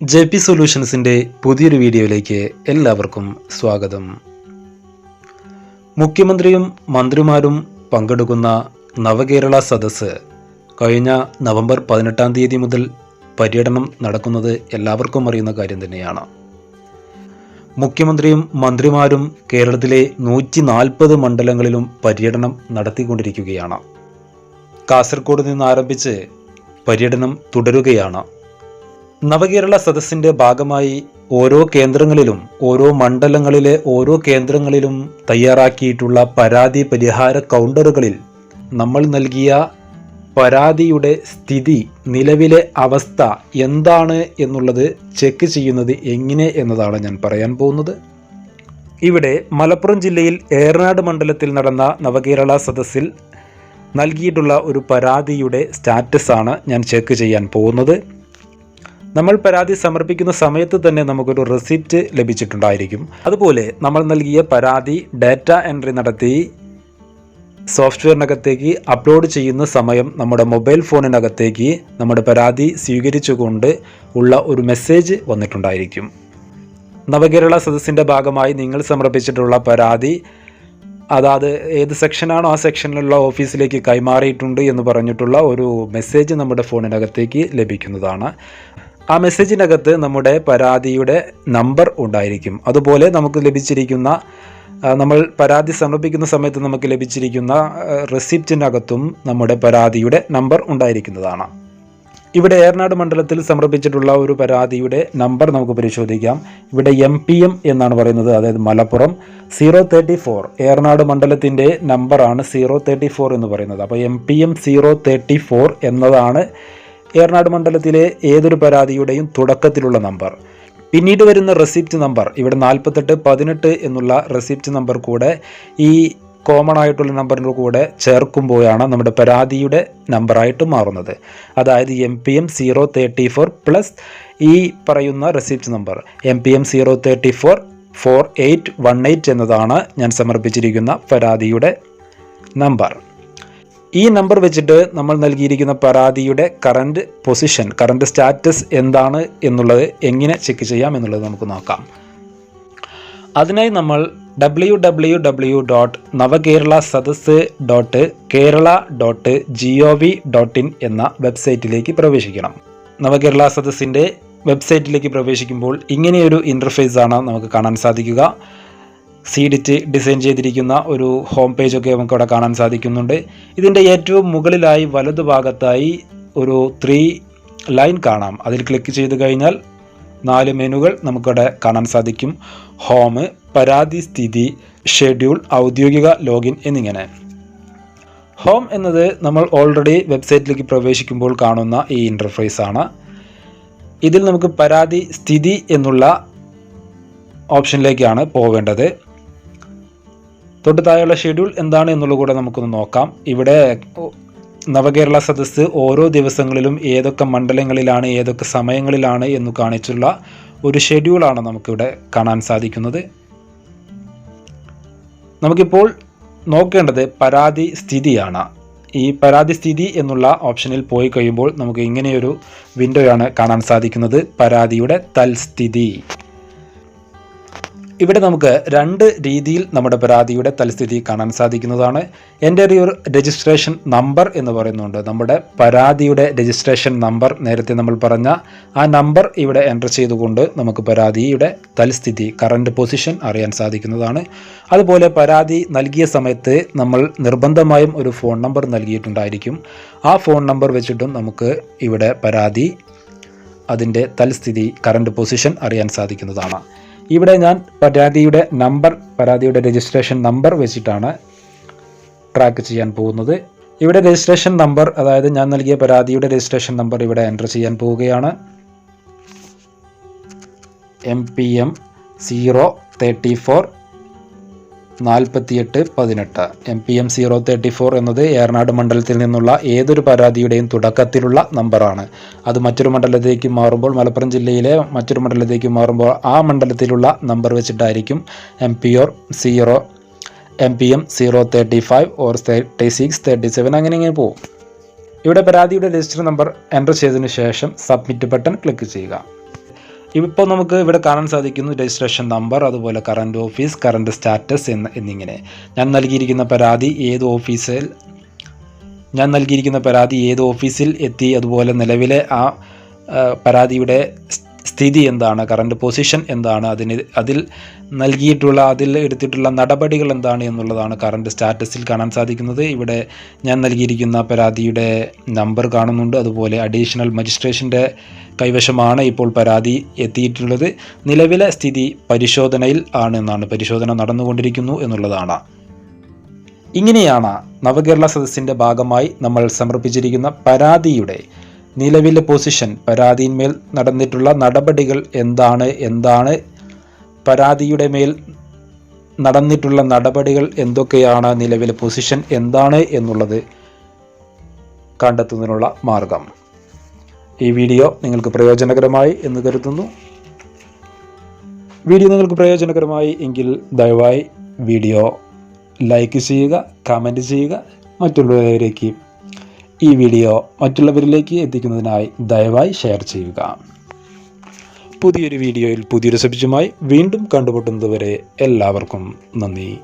J P സൊല്യൂഷൻസിന്റെ പുതിയൊരു വീഡിയോയിലേക്ക് എല്ലാവർക്കും സ്വാഗതം. മുഖ്യമന്ത്രിയും മന്ത്രിമാരും പങ്കെടുക്കുന്ന നവകേരള സദസ്സ് കഴിഞ്ഞ നവംബർ പതിനെട്ടാം തീയതി മുതൽ പര്യടനം നടക്കുന്നത് എല്ലാവർക്കും അറിയുന്ന കാര്യം തന്നെയാണ്. മുഖ്യമന്ത്രിയും മന്ത്രിമാരും കേരളത്തിലെ നൂറ്റി നാൽപ്പത് മണ്ഡലങ്ങളിലും പര്യടനം നടത്തിക്കൊണ്ടിരിക്കുകയാണ്. കാസർഗോഡ് നിന്ന് ആരംഭിച്ച് പര്യടനം തുടരുകയാണ്. നവകേരള സദസ്സിന്റെ ഭാഗമായി ഓരോ കേന്ദ്രങ്ങളിലും ഓരോ മണ്ഡലങ്ങളിലെ ഓരോ കേന്ദ്രങ്ങളിലും തയ്യാറാക്കിയിട്ടുള്ള പരാതി പരിഹാര കൗണ്ടറുകളിൽ നമ്മൾ നൽകിയ പരാതിയുടെ സ്ഥിതി നിലവിലെ അവസ്ഥ എന്താണ് എന്നുള്ളത് ചെക്ക് ചെയ്യുന്നത് എങ്ങനെ എന്നതാണ് ഞാൻ പറയാൻ പോകുന്നത്. ഇവിടെ മലപ്പുറം ജില്ലയിൽ ഏറനാട് മണ്ഡലത്തിൽ നടന്ന നവകേരള സദസ്സിൽ നൽകിയിട്ടുള്ള ഒരു പരാതിയുടെ സ്റ്റാറ്റസാണ് ഞാൻ ചെക്ക് ചെയ്യാൻ പോകുന്നത്. നമ്മൾ പരാതി സമർപ്പിക്കുന്ന സമയത്ത് തന്നെ നമുക്കൊരു റെസിപ്റ്റ് ലഭിച്ചിട്ടുണ്ടായിരിക്കും. അതുപോലെ നമ്മൾ നൽകിയ പരാതി ഡാറ്റ എൻട്രി നടത്തി സോഫ്റ്റ്വെയറിനകത്തേക്ക് അപ്ലോഡ് ചെയ്യുന്ന സമയം നമ്മുടെ മൊബൈൽ ഫോണിനകത്തേക്ക് നമ്മുടെ പരാതി സ്വീകരിച്ചുകൊണ്ട് ഉള്ള ഒരു മെസ്സേജ് വന്നിട്ടുണ്ടായിരിക്കും. നവകേരള സദസ്സിന്റെ ഭാഗമായി നിങ്ങൾ സമർപ്പിച്ചിട്ടുള്ള പരാതി അതാത് ഏത് സെക്ഷനാണോ ആ സെക്ഷനിലുള്ള ഓഫീസിലേക്ക് കൈമാറിയിട്ടുണ്ട് എന്ന് പറഞ്ഞിട്ടുള്ള ഒരു മെസ്സേജ് നമ്മുടെ ഫോണിനകത്തേക്ക് ലഭിക്കുന്നതാണ്. ആ മെസ്സേജിനകത്ത് നമ്മുടെ പരാതിയുടെ നമ്പർ ഉണ്ടായിരിക്കും. അതുപോലെ നമുക്ക് ലഭിച്ചിരിക്കുന്ന നമ്മൾ പരാതി സമർപ്പിക്കുന്ന സമയത്ത് നമുക്ക് ലഭിച്ചിരിക്കുന്ന റെസിപ്റ്റിനകത്തും നമ്മുടെ പരാതിയുടെ നമ്പർ ഉണ്ടായിരിക്കുന്നതാണ്. ഇവിടെ ഏറനാട് മണ്ഡലത്തിൽ സമർപ്പിച്ചിട്ടുള്ള ഒരു പരാതിയുടെ നമ്പർ നമുക്ക് പരിശോധിക്കാം. ഇവിടെ എം പി എം എന്നാണ് പറയുന്നത് അതായത് Malappuram. Zero thirty four Eranad മണ്ഡലത്തിന്റെ നമ്പറാണ് സീറോ തേർട്ടി ഫോർ എന്ന് പറയുന്നത്. അപ്പോൾ M P M zero thirty four എന്നതാണ് ഏറനാട് മണ്ഡലത്തിലെ ഏതൊരു പരാതിയുടെയും തുടക്കത്തിലുള്ള നമ്പർ. പിന്നീട് വരുന്ന റെസിപ്റ്റ് നമ്പർ. ഇവിടെ നാൽപ്പത്തെട്ട് പതിനെട്ട് എന്നുള്ള റെസിപ്റ്റ് നമ്പർ കൂടെ ഈ കോമൺ ആയിട്ടുള്ള നമ്പറിന്റെ കൂടെ ചേർക്കുമ്പോഴാണ് നമ്മുടെ പരാതിയുടെ നമ്പറായിട്ട് മാറുന്നത്. അതായത് M P M zero thirty four plus ഈ പറയുന്ന receipt number M P M zero thirty four four eight one eight എന്നതാണ് ഞാൻ സമർപ്പിച്ചിരിക്കുന്ന പരാതിയുടെ നമ്പർ ഈ നമ്പർ വെച്ചിട്ട് നമ്മൾ നൽകിയിരിക്കുന്ന പരാതിയുടെ കറണ്ട് പൊസിഷൻ കറണ്ട് സ്റ്റാറ്റസ് എന്താണ് എന്നുള്ളത് എങ്ങനെ ചെക്ക് ചെയ്യാം എന്നുള്ളത് നമുക്ക് നോക്കാം. അതിനായി നമ്മൾ W W W dot Navakerala Sadas dot Kerala dot G O V dot in എന്ന വെബ്സൈറ്റിലേക്ക് പ്രവേശിക്കണം. നവകേരള സദസ്സിന്റെ വെബ്സൈറ്റിലേക്ക് പ്രവേശിക്കുമ്പോൾ ഇങ്ങനെയൊരു ആണ് നമുക്ക് കാണാൻ സാധിക്കുക. സീഡിറ്റ് ഡിസൈൻ ചെയ്തിരിക്കുന്ന ഒരു ഹോം പേജൊക്കെ നമുക്ക് അവിടെ കാണാൻ സാധിക്കുന്നുണ്ട്. ഇതിന്റെ ഏറ്റവും മുകളിലായി വലതുഭാഗത്തായി ഒരു ത്രീ ലൈൻ കാണാം. അതിൽ ക്ലിക്ക് ചെയ്ത് കഴിഞ്ഞാൽ നാല് മെനുകൾ നമുക്കവിടെ കാണാൻ സാധിക്കും. ഹോം പരാതി സ്ഥിതി ഷെഡ്യൂൾ ഔദ്യോഗിക ലോഗിൻ എന്നിങ്ങനെ. ഹോം എന്നത് നമ്മൾ ഓൾറെഡി വെബ്സൈറ്റിലേക്ക് പ്രവേശിക്കുമ്പോൾ കാണുന്ന ഈ ഇന്റർഫേസ് ആണ്. ഇതിൽ നമുക്ക് പരാതി സ്ഥിതി എന്നുള്ള ഓപ്ഷനിലേക്കാണ് പോവേണ്ടത്. തൊട്ട് താഴെയുള്ള ഷെഡ്യൂൾ എന്താണ് എന്നുള്ളത് കൂടെ നമുക്കൊന്ന് നോക്കാം. ഇവിടെ നവകേരള സദസ്സ് ഓരോ ദിവസങ്ങളിലും ഏതൊക്കെ മണ്ഡലങ്ങളിലാണ് ഏതൊക്കെ സമയങ്ങളിലാണ് എന്ന് കാണിച്ചുള്ള ഒരു ഷെഡ്യൂളാണ് നമുക്കിവിടെ കാണാൻ സാധിക്കുന്നത്. നമുക്കിപ്പോൾ നോക്കേണ്ടത് പരാതി സ്ഥിതിയാണ്. ഈ പരാതി സ്ഥിതി എന്നുള്ള ഓപ്ഷനിൽ പോയി കഴിയുമ്പോൾ നമുക്ക് ഇങ്ങനെയൊരു വിൻഡോയാണ് കാണാൻ സാധിക്കുന്നത്. പരാതിയുടെ തൽസ്ഥിതി. ഇവിടെ നമുക്ക് രണ്ട് രീതിയിൽ നമ്മുടെ പരാതിയുടെ തൽസ്ഥിതി കാണാൻ സാധിക്കുന്നതാണ്. എന്റെ ഒരു രജിസ്ട്രേഷൻ നമ്പർ എന്ന് പറയുന്നുണ്ട്. നമ്മുടെ പരാതിയുടെ രജിസ്ട്രേഷൻ നമ്പർ നേരത്തെ നമ്മൾ പറഞ്ഞ ആ നമ്പർ ഇവിടെ എന്റർ ചെയ്തുകൊണ്ട് നമുക്ക് പരാതിയുടെ തൽസ്ഥിതി കറണ്ട് പൊസിഷൻ അറിയാൻ സാധിക്കുന്നതാണ്. അതുപോലെ പരാതി നൽകിയ സമയത്ത് നമ്മൾ നിർബന്ധമായും ഒരു ഫോൺ നമ്പർ നൽകിയിട്ടുണ്ടായിരിക്കും. ആ ഫോൺ നമ്പർ വെച്ചിട്ടും നമുക്ക് ഇവിടെ പരാതി അതിന്റെ തൽസ്ഥിതി കറണ്ട് പൊസിഷൻ അറിയാൻ സാധിക്കുന്നതാണ്. ഇവിടെ ഞാൻ പരാതിയുടെ നമ്പർ പരാതിയുടെ രജിസ്ട്രേഷൻ നമ്പർ വെച്ചിട്ടാണ് ട്രാക്ക് ചെയ്യാൻ പോകുന്നത്. ഇവിടെ രജിസ്ട്രേഷൻ നമ്പർ അതായത് ഞാൻ നൽകിയ പരാതിയുടെ രജിസ്ട്രേഷൻ നമ്പർ ഇവിടെ എന്റർ ചെയ്യാൻ പോവുകയാണ്. M P M zero thirty four നാൽപ്പത്തിയെട്ട് പതിനെട്ട്. M P M zero thirty four എന്നത് ഏറനാട് മണ്ഡലത്തിൽ നിന്നുള്ള ഏതൊരു പരാതിയുടെയും തുടക്കത്തിലുള്ള നമ്പറാണ്. അത് മറ്റൊരു മണ്ഡലത്തേക്ക് മാറുമ്പോൾ മലപ്പുറം ജില്ലയിലെ മറ്റൊരു മണ്ഡലത്തേക്ക് മാറുമ്പോൾ ആ മണ്ഡലത്തിലുള്ള നമ്പർ വെച്ചിട്ടായിരിക്കും M P or zero M P M zero thirty five or thirty six thirty seven അങ്ങനെ ഇങ്ങനെ പോകും. ഇവിടെ പരാതിയുടെ രജിസ്റ്റർ നമ്പർ എന്റർ ചെയ്തതിനു ശേഷം സബ്മിറ്റ് ബട്ടൺ ക്ലിക്ക് ചെയ്യുക. ഇപ്പോൾ നമുക്ക് ഇവിടെ കാണാൻ സാധിക്കുന്നു രജിസ്ട്രേഷൻ നമ്പർ അതുപോലെ കറണ്ട് ഓഫീസ് കറണ്ട് സ്റ്റാറ്റസ് എന്ന് എന്നിങ്ങനെ. ഞാൻ നൽകിയിരിക്കുന്ന പരാതി ഏത് ഓഫീസിൽ ഞാൻ നൽകിയിരിക്കുന്ന പരാതി ഏത് ഓഫീസിൽ എത്തി അതുപോലെ നിലവിലെ ആ പരാതിയുടെ സ്ഥിതി എന്താണ്? കറണ്ട് പൊസിഷൻ എന്താണ്? അതിന് അതിൽ നൽകിയിട്ടുള്ള അതിൽ എടുത്തിട്ടുള്ള നടപടികൾ എന്താണ് എന്നുള്ളതാണ് കറണ്ട് സ്റ്റാറ്റസിൽ കാണാൻ സാധിക്കുന്നത്. ഇവിടെ ഞാൻ നൽകിയിരിക്കുന്ന പരാതിയുടെ നമ്പർ കാണുന്നുണ്ട്. അതുപോലെ അഡീഷണൽ മജിസ്ട്രേഷന്റെ കൈവശമാണ് ഇപ്പോൾ പരാതി എത്തിയിട്ടുള്ളത്. നിലവിലെ സ്ഥിതി പരിശോധനയിൽ ആണ് എന്നാണ്. പരിശോധന നടന്നുകൊണ്ടിരിക്കുന്നു എന്നുള്ളതാണ്. ഇങ്ങനെയാണ് നവകേരള സദസ്സിന്റെ ഭാഗമായി നമ്മൾ സമർപ്പിച്ചിരിക്കുന്ന പരാതിയുടെ നിലവിലെ പൊസിഷൻ പരാതിയിന്മേൽ നടന്നിട്ടുള്ള നടപടികൾ എന്താണ് എന്താണ്? പരാതിയുടെ മേൽ നടന്നിട്ടുള്ള നടപടികൾ എന്തൊക്കെയാണ് നിലവിലെ പൊസിഷൻ എന്താണ് എന്നുള്ളത് കണ്ടെത്തുന്നതിനുള്ള മാർഗം. ഈ വീഡിയോ നിങ്ങൾക്ക് പ്രയോജനകരമായി എന്ന് കരുതുന്നു. വീഡിയോ നിങ്ങൾക്ക് പ്രയോജനകരമായി എങ്കിൽ ദയവായി വീഡിയോ ലൈക്ക് ചെയ്യുക കമന്റ് ചെയ്യുക. മറ്റുള്ളവരിലേക്ക് ഈ വീഡിയോ മറ്റുള്ളവരിലേക്ക് എത്തിക്കുന്നതിനായി ദയവായി ഷെയർ ചെയ്യുക. പുതിയൊരു വീഡിയോയിൽ പുതിയൊരു സബ്ജുമായി വീണ്ടും കണ്ടുമുട്ടുന്നതുവരെ എല്ലാവർക്കും നന്ദി.